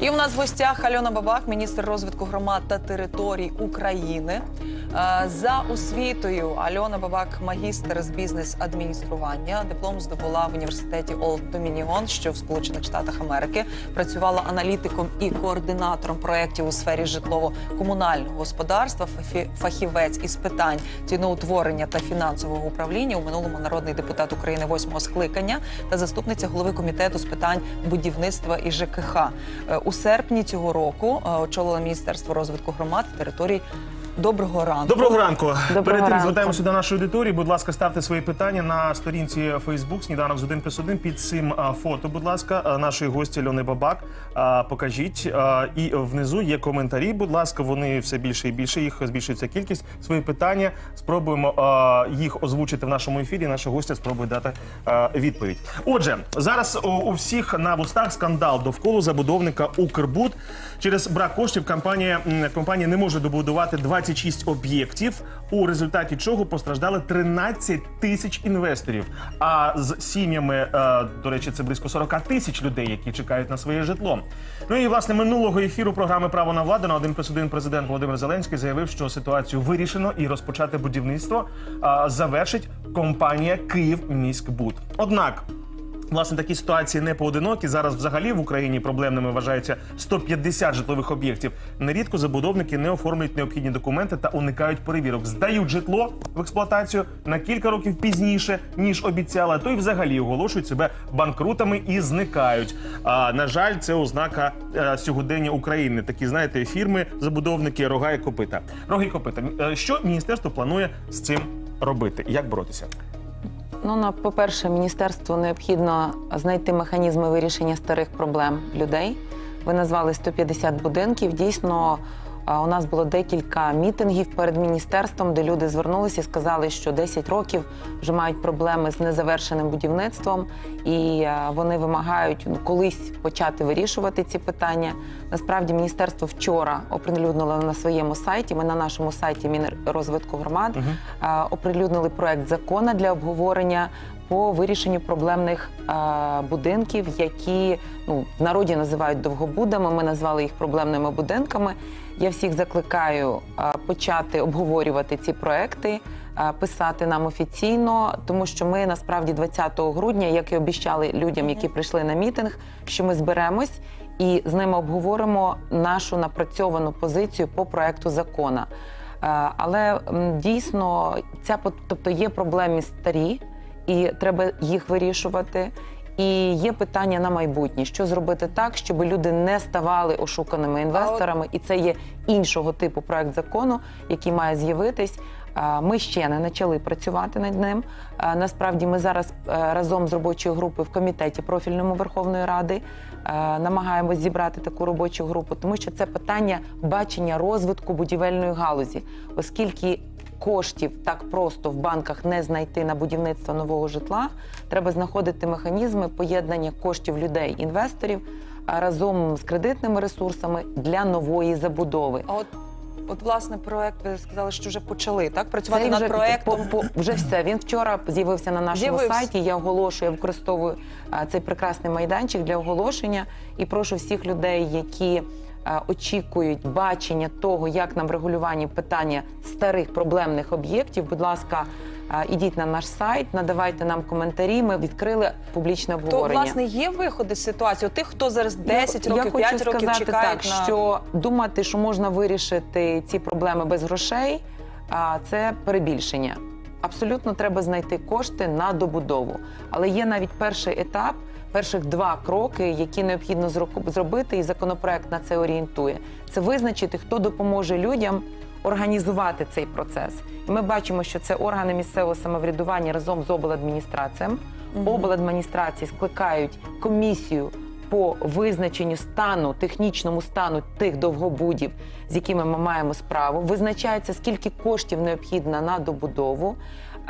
І у нас в гостях Альона Бабак, міністр розвитку громад та територій України. Е, За освітою Альона Бабак, магістр з бізнес-адміністрування. Диплом здобула в університеті Олд Домініон, що в Сполучених Штатах Америки. Працювала аналітиком і координатором проєктів у сфері житлово-комунального господарства. Фахі- Фахівець із питань ціноутворення та фінансового управління. У минулому народний депутат України восьмого скликання та заступниця голови комітету з питань будівництва і ЖКХ. Е, У серпні цього року е, очолила Міністерство розвитку громад територій. Доброго ранку. Доброго ранку. Доброго Перед тим ранку. звертаємося до нашої аудиторії. Будь ласка, ставте свої питання на сторінці Facebook Сніданок з 1 плюс 1 під цим а, фото. Будь ласка, а, нашої гості Льони Бабак. А, Покажіть. А, І внизу є коментарі. Будь ласка, вони все більше і більше. Їх збільшується кількість. Свої питання спробуємо а, їх озвучити в нашому ефірі. Наша гостя спробує дати а, відповідь. Отже, зараз у, у всіх на вустах скандал довкола забудовника Укрбуд. Через брак коштів компанія, м, компанія не може добудувати 26 об'єктів, у результаті чого постраждали 13 тисяч інвесторів. А з сім'ями, е, до речі, це близько 40 тисяч людей, які чекають на своє житло. Ну і власне минулого ефіру програми Право на владу на 1 плюс 1 президент Володимир Зеленський заявив, що ситуацію вирішено і розпочати будівництво завершить компанія Київміськбуд. Однак. Власне, такі ситуації не поодинокі. Зараз взагалі в Україні проблемними вважаються 150 житлових об'єктів. Нерідко забудовники не оформлюють необхідні документи та уникають перевірок. Здають житло в експлуатацію на кілька років пізніше, ніж обіцяли, то й взагалі оголошують себе банкрутами і зникають. А на жаль, це ознака е, сьогодення України. Такі знаєте, фірми, забудовники, рога і копита. Роги і копита. Е, Що міністерство планує з цим робити? Як боротися? Ну, на по-перше, міністерству необхідно знайти механізми вирішення старих проблем людей. Ви назвали 150 будинків. Дійсно, у нас було декілька мітингів перед міністерством, де люди звернулися і сказали, що 10 років вже мають проблеми з незавершеним будівництвом, і вони вимагають ну, колись почати вирішувати ці питання. Насправді, міністерство вчора оприлюднило на своєму сайті. Ми на нашому сайті Мінрозвитку громад а, оприлюднили проект закону для обговорення по вирішенню проблемних а, будинків, які ну в народі називають довгобудами. Ми назвали їх проблемними будинками. Я всіх закликаю почати обговорювати ці проекти, писати нам офіційно, тому що ми насправді 20 грудня, як і обіцяли людям, які прийшли на мітинг, що ми зберемось і з ними обговоримо нашу напрацьовану позицію по проекту закона. Але дійсно ця тобто є проблеми старі, і треба їх вирішувати. І є питання на майбутнє, що зробити так, щоб люди не ставали ошуканими інвесторами, і це є іншого типу проект закону, який має з'явитись. Ми ще не почали працювати над ним. Насправді, ми зараз е, разом з робочою групою в комітеті профільному Верховної Ради е, намагаємось зібрати таку робочу групу, тому що це питання бачення розвитку будівельної галузі, оскільки коштів так просто в банках не знайти на будівництво нового житла. Треба знаходити механізми поєднання коштів людей, інвесторів разом з кредитними ресурсами для нової забудови. А от, от власне проект ви сказали, що вже почали так працювати Це над вже проектом. по, по, вже все. Він вчора з'явився на нашому З'явився. сайті. Я оголошую, я використовую а, цей прекрасний майданчик для оголошення і прошу всіх людей, які очікують бачення того, як нам врегулювані питання старих проблемних об'єктів. Будь ласка, а, ідіть на наш сайт, надавайте нам коментарі. Ми відкрили публічне То обговорення. власне є виходи з ситуації. Тих, хто зараз 10 я, років, я 5 хочу років сказати чекають так, на що думати, що можна вирішити ці проблеми без грошей, це перебільшення. Абсолютно треба знайти кошти на добудову. Але є навіть перший етап, перших два кроки, які необхідно зро- зробити, і законопроект на це орієнтує. Це визначити, хто допоможе людям організувати цей процес. І ми бачимо, що це органи місцевого самоврядування разом з обладміністрацією. Обладміністрації скликають комісію по визначенню стану, технічному стану тих довгобудів, з якими ми маємо справу. Визначається, скільки коштів необхідно на добудову.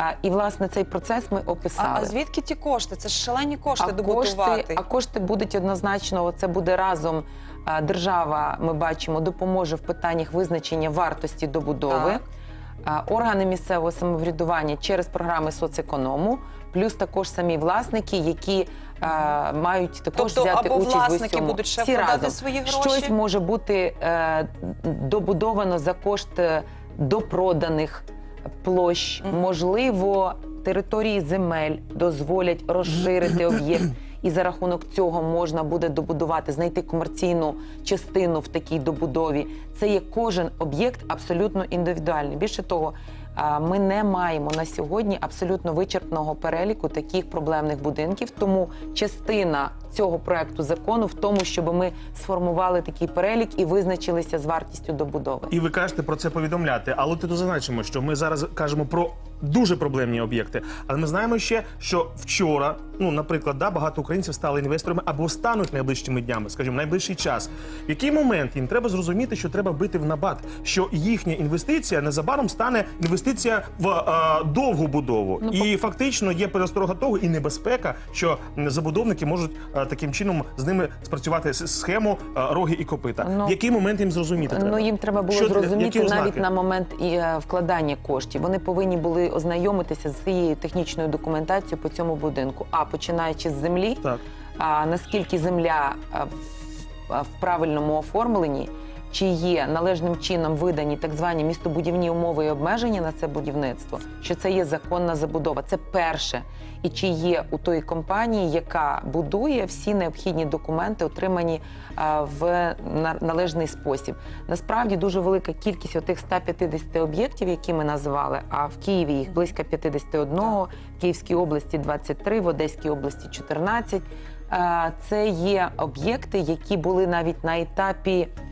А, І власне цей процес ми описали. а звідки ті кошти? Це ж шалені кошти А добудувати. кошти, а кошти будуть однозначно. Це буде разом. а, Держава, ми бачимо, допоможе в питаннях визначення вартості добудови. Так. А, Органи місцевого самоврядування через програми соцеконому, плюс також самі власники, які е, мають також Тобто взяти або участь власники в усьому. будуть ще Всі разом. свої гроші? Щось може бути е, добудовано за кошт е, допроданих площ. Можливо, території земель дозволять розширити об'єкт. І за рахунок цього можна буде добудувати, знайти комерційну частину в такій добудові. Це є кожен об'єкт абсолютно індивідуальний. Більше того, ми не маємо на сьогодні абсолютно вичерпного переліку таких проблемних будинків. Тому частина цього проекту закону в тому, щоб ми сформували такий перелік і визначилися з вартістю добудови. І ви кажете про це повідомляти. Але тут зазначимо, що ми зараз кажемо про дуже проблемні об'єкти. Але ми знаємо ще, що вчора, ну наприклад, да, багато українців стали інвесторами або стануть найближчими днями, скажімо, найближчий час. В який момент їм треба зрозуміти, що треба бити в набат, що їхня інвестиція незабаром стане інвестиція в е, довгу будову, Ну, і фактично є пересторога того і небезпека, що забудовники можуть е, таким чином з ними спрацювати схему е, роги і копита. Ну, в який момент їм зрозуміти треба? Ну їм треба було Що зрозуміти навіть на момент і, е, вкладання коштів. Вони повинні були ознайомитися з цією технічною документацією по цьому будинку. А починаючи з землі, Так. а наскільки земля а, в, а, в правильному оформленні, чи є належним чином видані так звані містобудівні умови і обмеження на це будівництво, що це є законна забудова. Це перше. І чи є у тої компанії, яка будує всі необхідні документи, отримані а, в належний спосіб. Насправді дуже велика кількість отих 150 об'єктів, які ми назвали. А в Києві їх близько 51, в Київській області 23, в Одеській області 14. Е, Це є об'єкти, які були навіть на етапі е,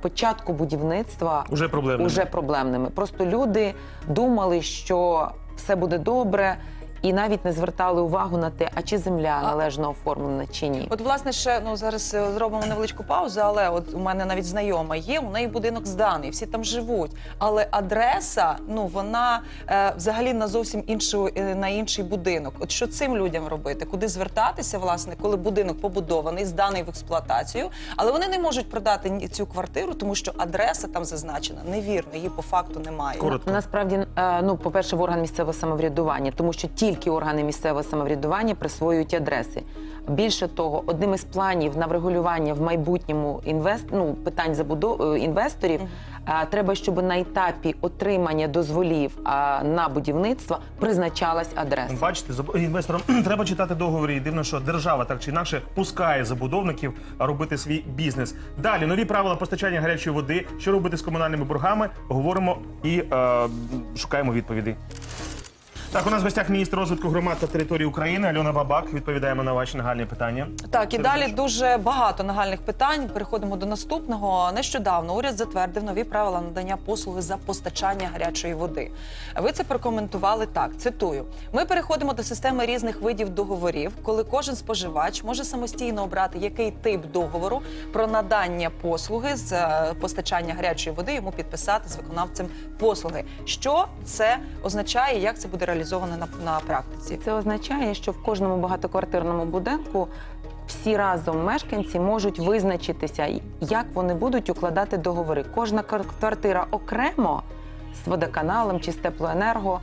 початку будівництва Уже проблемними. уже проблемними. Просто люди думали, що все буде добре, і навіть не звертали увагу на те, а чи земля належно оформлена чи ні. От, власне, ще ну зараз е, зробимо невеличку паузу, але от у мене навіть знайома є, у неї будинок зданий, всі там живуть. Але адреса, ну вона е, взагалі на зовсім іншу е, на інший будинок. От що цим людям робити? Куди звертатися, власне, коли будинок побудований, зданий в експлуатацію, але вони не можуть продати ні цю квартиру, тому що адреса там зазначена невірно, її по факту немає. Коротко. Насправді, е, ну, по-перше, в орган місцевого самоврядування, тому що тільки органи місцевого самоврядування присвоюють адреси. Більше того, одним із планів на врегулювання в майбутньому інвест... ну, питань забудов... е, інвесторів е, треба, щоб на етапі отримання дозволів на будівництво призначалась адреса. Бачите, заб- інвесторам треба читати договори. І дивно, що держава так чи інакше пускає забудовників робити свій бізнес. Далі нові правила постачання гарячої води. Що робити з комунальними боргами? Говоримо і е, шукаємо відповіді. Так, у нас в гостях міністр розвитку громад та території України Альона Бабак. Відповідаємо на ваші нагальні питання. Так, і Це далі дуже. багато нагальних питань. Переходимо до наступного. Нещодавно уряд затвердив нові правила надання послуги за постачання гарячої води. Ви це прокоментували так. Цитую: ми переходимо до системи різних видів договорів, коли кожен споживач може самостійно обрати, який тип договору про надання послуги з е, постачання гарячої води йому підписати з виконавцем послуги. Що це означає? Як це буде реалізовано на, на практиці? Це означає, що в кожному багатоквартирному будинку всі разом мешканці можуть визначитися, як вони будуть укладати договори. Кожна квартира окремо з водоканалом чи з теплоенерго,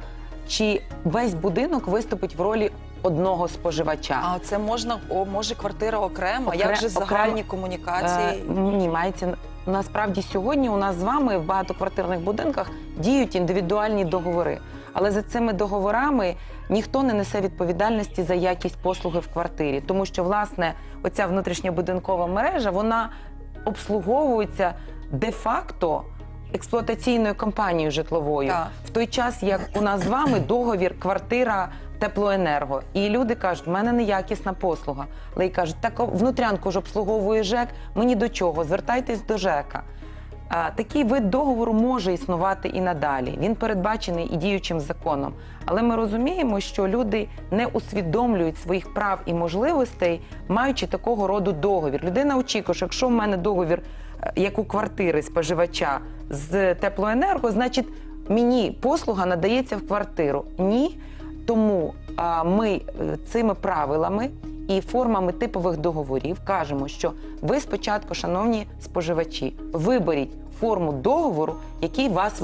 чи весь будинок виступить в ролі одного споживача. А це можна о, може квартира окремо? Окре- Як же загальні окремо, комунікації? Е, ні, мається насправді сьогодні у нас з вами в багатоквартирних будинках діють індивідуальні договори. Але за цими договорами ніхто не несе відповідальності за якість послуги в квартирі, тому що власне оця внутрішньобудинкова мережа вона обслуговується де-факто експлуатаційною компанією житловою Так. в той час, як у нас з вами договір квартира теплоенерго. І люди кажуть, в мене неякісна послуга. Але й кажуть, так внутрянку ж обслуговує ЖЕК, мені до чого? Звертайтесь до ЖЕКа. Такий вид договору може існувати і надалі. Він передбачений і діючим законом. Але ми розуміємо, що люди не усвідомлюють своїх прав і можливостей, маючи такого роду договір. Людина очікує, що якщо в мене договір, е, як у квартири споживача з теплоенерго, значить мені послуга надається в квартиру. Ні. Тому ми е, цими правилами і формами типових договорів кажемо, що ви спочатку, шановні споживачі, виберіть форму договору, який вас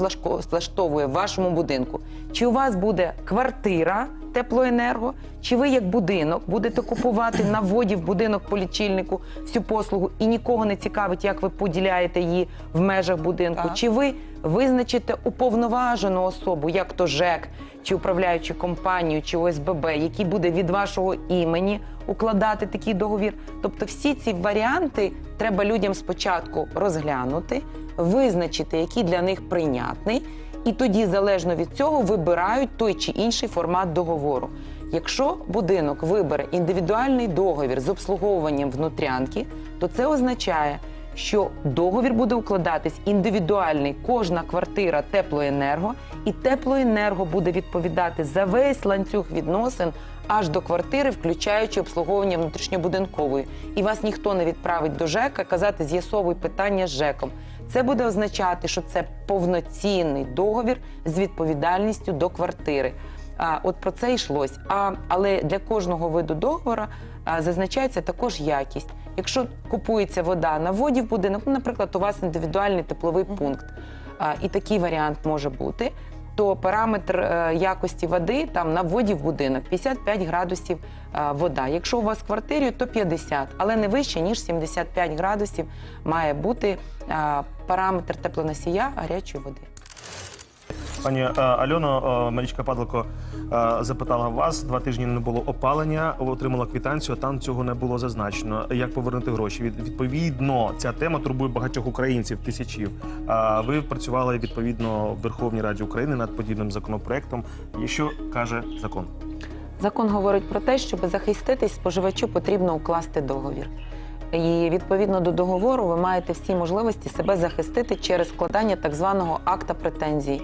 влаштовує в вашому будинку. Чи у вас буде квартира теплоенерго, чи ви як будинок будете купувати на вводі в будинок по лічильнику всю послугу і нікого не цікавить, як ви поділяєте її в межах будинку, Так. чи ви визначите уповноважену особу, як то ЖЕК, чи управляючу компанію, чи ОСББ, який буде від вашого імені укладати такий договір. Тобто, всі ці варіанти треба людям спочатку розглянути, визначити, який для них прийнятний, і тоді, залежно від цього, вибирають той чи інший формат договору. Якщо будинок вибере індивідуальний договір з обслуговуванням внутрянки, то це означає, що договір буде укладатись індивідуальний, кожна квартира теплоенерго, і теплоенерго буде відповідати за весь ланцюг відносин аж до квартири, включаючи обслуговування внутрішньобудинкової. І вас ніхто не відправить до ЖЕКа казати з'ясовуй питання з ЖЕКом. Це буде означати, що це повноцінний договір з відповідальністю до квартири. А, от про це йшлось. А, але для кожного виду договору а, зазначається також якість. Якщо купується вода на воді в будинок, ну, наприклад, у вас індивідуальний тепловий пункт, а, і такий варіант може бути. То параметр е, якості води там на вводі в будинок 55 градусів вода. Якщо у вас в квартирі, то 50, але не вище ніж 75 градусів має бути е, параметр теплоносія гарячої води. Пані е, Альоно, е, Марічка Падалко е, запитала вас. Два тижні не було опалення, отримала квитанцію, а там цього не було зазначено. Як повернути гроші? Відповідно, ця тема турбує багатьох українців, тисячів. Ви працювали відповідно в Верховній Раді України над подібним законопроектом. І що каже закон? Закон говорить про те, щоб захиститись, споживачу потрібно укласти договір. І відповідно до договору ви маєте всі можливості себе захистити через складання так званого акта претензій.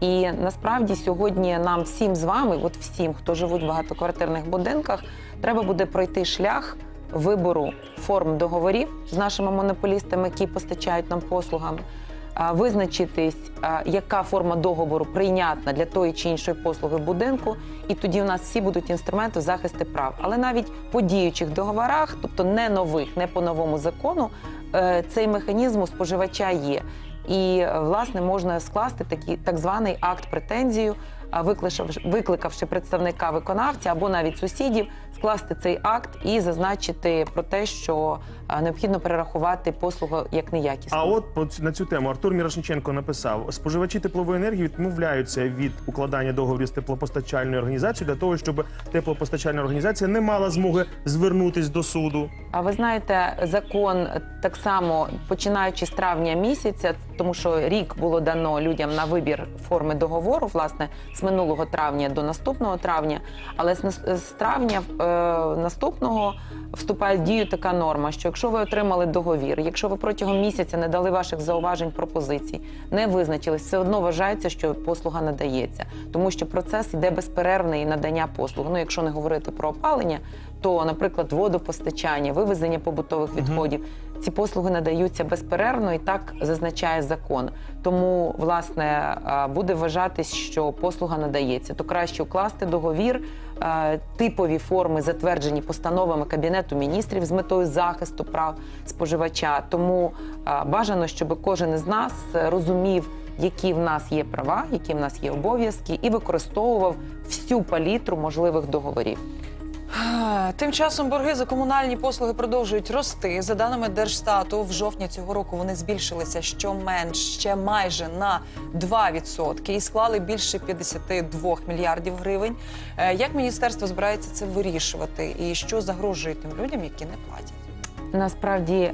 І насправді сьогодні нам всім з вами, от всім, хто живуть в багатоквартирних будинках, треба буде пройти шлях вибору форм договорів з нашими монополістами, які постачають нам послугами. Визначитись, яка форма договору прийнятна для тої чи іншої послуги будинку, і тоді в нас всі будуть інструменти захисту прав. Але навіть по діючих договорах, тобто не нових, не по новому закону, е, цей механізм у споживача є. І е, власне можна скласти такий так званий акт претензію, викликавши, представника виконавця або навіть сусідів, скласти цей акт і зазначити про те, що необхідно перерахувати послугу як неякісну. А от на цю тему Артур Мірошниченко написав: споживачі теплової енергії відмовляються від укладання договорів з теплопостачальною організацією для того, щоб теплопостачальна організація не мала змоги звернутись до суду. А ви знаєте, закон так само починаючи з травня місяця, тому що рік було дано людям на вибір форми договору, власне, з минулого травня до наступного травня. Але з, з травня е, наступного вступає в дію така норма, що якщо ви отримали договір, якщо ви протягом місяця не дали ваших зауважень пропозицій, не визначились, все одно вважається, що послуга надається, тому що процес йде безперервний надання послуг. Ну, якщо не говорити про опалення, то, наприклад, водопостачання, вивезення побутових відходів. Ці послуги надаються безперервно і так зазначає закон. Тому, власне, е, буде вважатись, що послуга надається. То краще укласти договір, е, типові форми затверджені постановами Кабінету міністрів з метою захисту прав споживача. Тому е, бажано, щоб кожен із нас розумів, які в нас є права, які в нас є обов'язки, і використовував всю палітру можливих договорів. Тим часом борги за комунальні послуги продовжують рости. За даними Держстату, в жовтні цього року вони збільшилися щоменш ще майже на 2% і склали більше 52 мільярдів гривень. Е, Як міністерство збирається це вирішувати? І що загрожує тим людям, які не платять? Насправді е,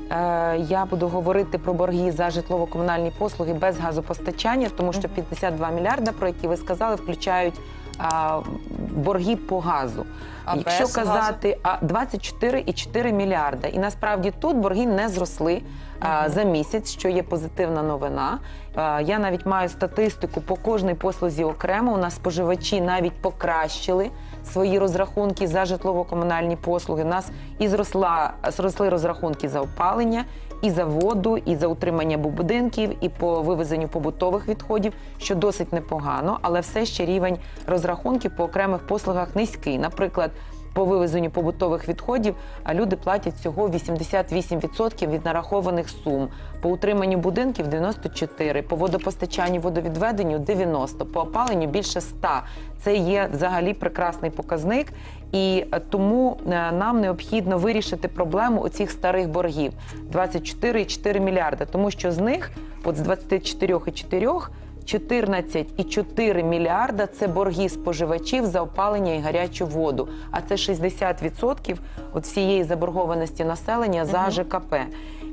я буду говорити про борги за житлово-комунальні послуги без газопостачання, тому що 52 мільярда, про які ви сказали, включають а, борги по газу. А Якщо без казати, а 24,4 мільярда. І насправді тут борги не зросли а, за місяць, що є позитивна новина. А, я навіть маю статистику по кожній послузі окремо. У нас споживачі навіть покращили свої розрахунки за житлово-комунальні послуги. У нас і зросла зросли розрахунки за опалення, і за воду, і за утримання будинків, і по вивезенню побутових відходів, що досить непогано, але все ще рівень розрахунків по окремих послугах низький. Наприклад, по вивезенню побутових відходів, люди платять всього 88% від нарахованих сум. По утриманню будинків 94%, по водопостачанню, водовідведенню 90%, по опаленню більше 100%. Це є взагалі прекрасний показник, і тому е, нам необхідно вирішити проблему оцих старих боргів 24,4 мільярда, тому що з них, от з 24,4 14,4 мільярда це борги споживачів за опалення і гарячу воду. А це 60% от всієї заборгованості населення за. ЖКП.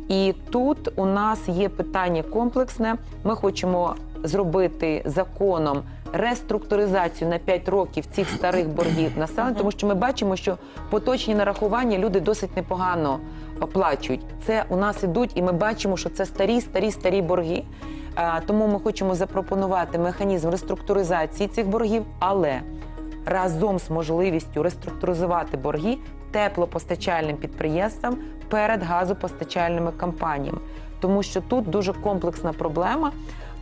І тут у нас є питання комплексне. Ми хочемо зробити законом реструктуризацію на 5 років цих старих боргів населення, тому що ми бачимо, що поточні нарахування люди досить непогано оплачують. Це у нас ідуть, і ми бачимо, що це старі, старі, старі борги. Тому ми хочемо запропонувати механізм реструктуризації цих боргів, але разом з можливістю реструктуризувати борги теплопостачальним підприємствам перед газопостачальними компаніями. Тому що тут дуже комплексна проблема.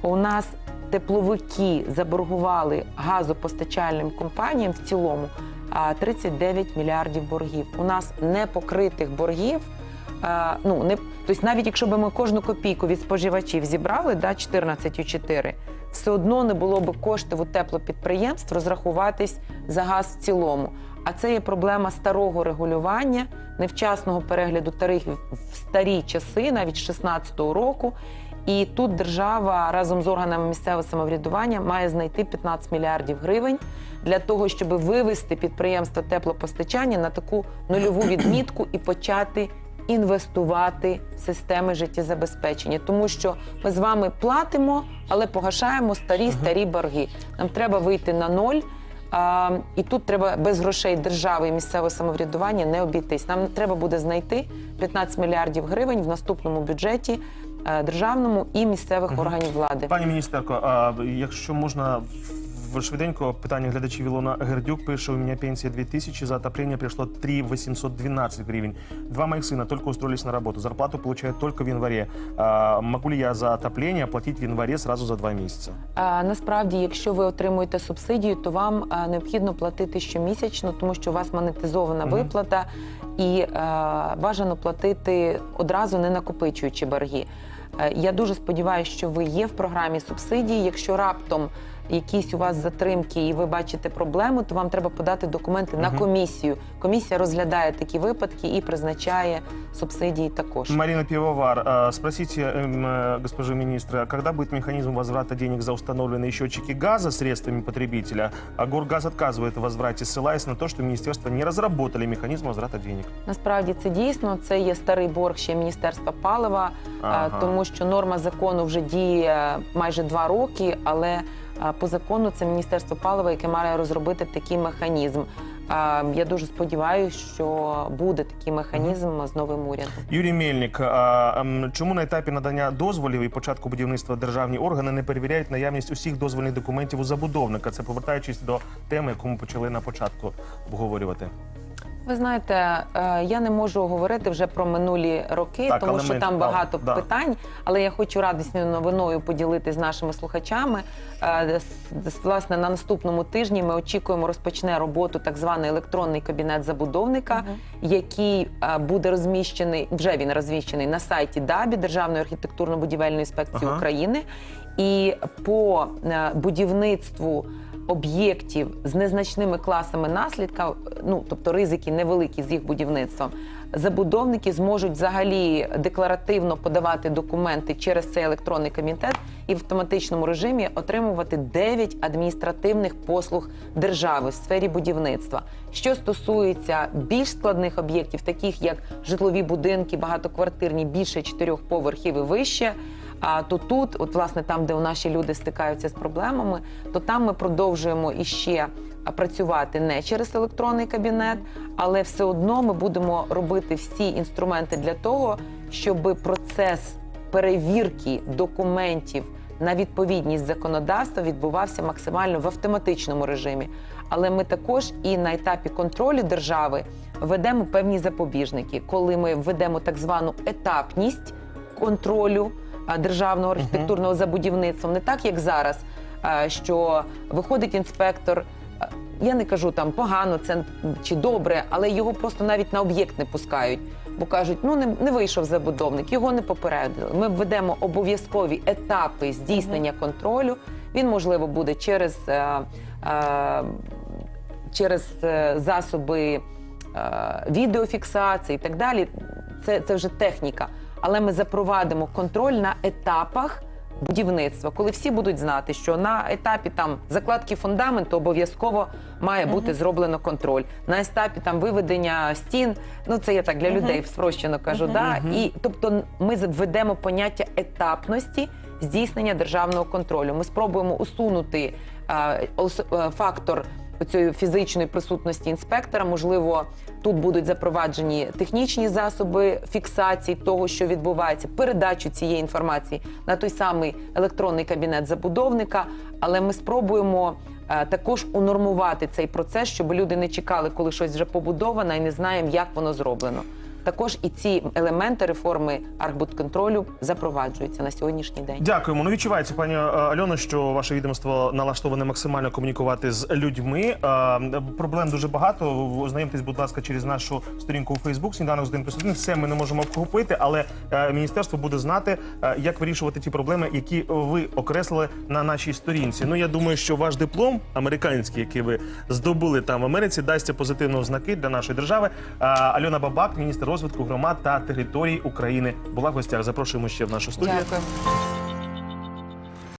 У нас тепловики заборгували газопостачальним компаніям в цілому а, 39 мільярдів боргів. У нас непокритих боргів. Ну, не, тобто навіть якщо б ми кожну копійку від споживачів зібрали, да, 14,4, все одно не було б коштів у теплопідприємств розрахуватись за газ в цілому. А це є проблема старого регулювання, невчасного перегляду тарифів в старі часи, навіть з 16-го року. І тут держава разом з органами місцевого самоврядування має знайти 15 мільярдів гривень для того, щоб вивести підприємства теплопостачання на таку нульову відмітку і почати інвестувати в системи життєзабезпечення, тому що ми з вами платимо, але погашаємо старі старі борги. Нам треба вийти на ноль. А, і тут треба без грошей держави і місцевого самоврядування не обійтись. Нам треба буде знайти 15 мільярдів гривень в наступному бюджеті державному і місцевих Мгм. органів влади. Пані міністерко, а якщо можна швиденько питання глядачів Ілона Гердюк пише: у мене пенсія 2000, за отопление пришло 3 812 гривен. Два моих сына только устроились на работу, зарплату получают только в январе. А, могу ли я за отопление оплатить в январе сразу за два месяца? А, насправді, якщо ви отримуєте субсидію, то вам а, необхідно платити щомісячно, тому що у вас монетизована Мгм. виплата, і е, бажано платити одразу не накопичуючи борги. Е, Я дуже сподіваюся, що ви є в програмі субсидії. Якщо раптом якісь у вас затримки і ви бачите проблему, то вам треба подати документи на Мгм. комісію. Комісія розглядає такі випадки і призначає субсидії також. Марина Пивовар, а, спросите эм, э, госпожи министра, когда будет механизм возврата денег за установленные счетчики газа средствами потребителя? А Горгаз отказывает в возврате, ссылаясь на то, что министерство не разработали механизм возврата денег. Насправді це дійсно це є старий борг ще Міністерства палива, а, Ага. тому що норма закону вже діє майже два роки, але а, по закону це Міністерство палива, яке має розробити такий механізм. Я дуже сподіваюся, що буде такий механізм з новим урядом. Юрій Мельник, ем, чому на етапі надання дозволів і початку будівництва державні органи не перевіряють наявність усіх дозвольних документів у забудовника? Це повертаючись до теми, яку ми почали на початку обговорювати. Ви знаєте, е, я не можу говорити вже про минулі роки, Так, тому що ми- там багато да. питань. Але я хочу радісною новиною поділитися з нашими слухачами. Е, Власне, на наступному тижні ми очікуємо розпочне роботу так званий електронний кабінет забудовника, який е, буде розміщений. Вже він розміщений на сайті ДАБІ Державної архітектурно-будівельної інспекції Ага. України. І по будівництву об'єктів з незначними класами наслідка, ну тобто ризики невеликі з їх будівництвом, забудовники зможуть взагалі декларативно подавати документи через цей електронний комітет і в автоматичному режимі отримувати 9 адміністративних послуг держави в сфері будівництва. Що стосується більш складних об'єктів, таких як житлові будинки, багатоквартирні, більше чотирьох поверхів і вище. А то тут, от власне, там, де наші люди стикаються з проблемами, то там ми продовжуємо іще працювати не через електронний кабінет, але все одно ми будемо робити всі інструменти для того, щоб процес перевірки документів на відповідність законодавства відбувався максимально в автоматичному режимі. Але ми також і на етапі контролю держави ведемо певні запобіжники, коли ми введемо так звану етапність контролю державного архітектурного за будівництвом, не так як зараз, що виходить інспектор. Я не кажу там погано це чи добре, але його просто навіть на об'єкт не пускають. Бо кажуть, ну не, не вийшов забудовник, його не попередили. Ми введемо обов'язкові етапи здійснення контролю. Він можливо буде через, е, е, через е, засоби е, відеофіксації і так далі. Це, це вже техніка. Але ми запровадимо контроль на етапах будівництва, коли всі будуть знати, що на етапі там закладки фундаменту обов'язково має бути зроблено контроль. На етапі там виведення стін, ну це я так для людей спрощено кажу. Да? І тобто ми введемо поняття етапності здійснення державного контролю. Ми спробуємо усунути ос- е, фактор цієї фізичної присутності інспектора. Можливо, тут будуть запроваджені технічні засоби фіксації того, що відбувається, передачу цієї інформації на той самий електронний кабінет забудовника. Але ми спробуємо е, також унормувати цей процес, щоб люди не чекали, коли щось вже побудовано, і не знаємо, як воно зроблено. Також і ці елементи реформи архбудконтролю запроваджуються на сьогоднішній день. Дякуємо. Ну відчувається, пані е, Альоно, що ваше відомство налаштоване максимально комунікувати з людьми. Е, Проблем дуже багато. Ознайомтесь, будь ласка, через нашу сторінку у Фейсбук. Сніданок з 1 плюс 1. Все ми не можемо обхопити, але е, міністерство буде знати, як вирішувати ті проблеми, які ви окреслили на нашій сторінці. Ну я думаю, що ваш диплом американський, який ви здобули там в Америці, дасть позитивні ознаки для нашої держави. Альона Бабак, міністр розвитку громад та територій України, була в гостях. Запрошуємо ще в нашу студію. Дякую.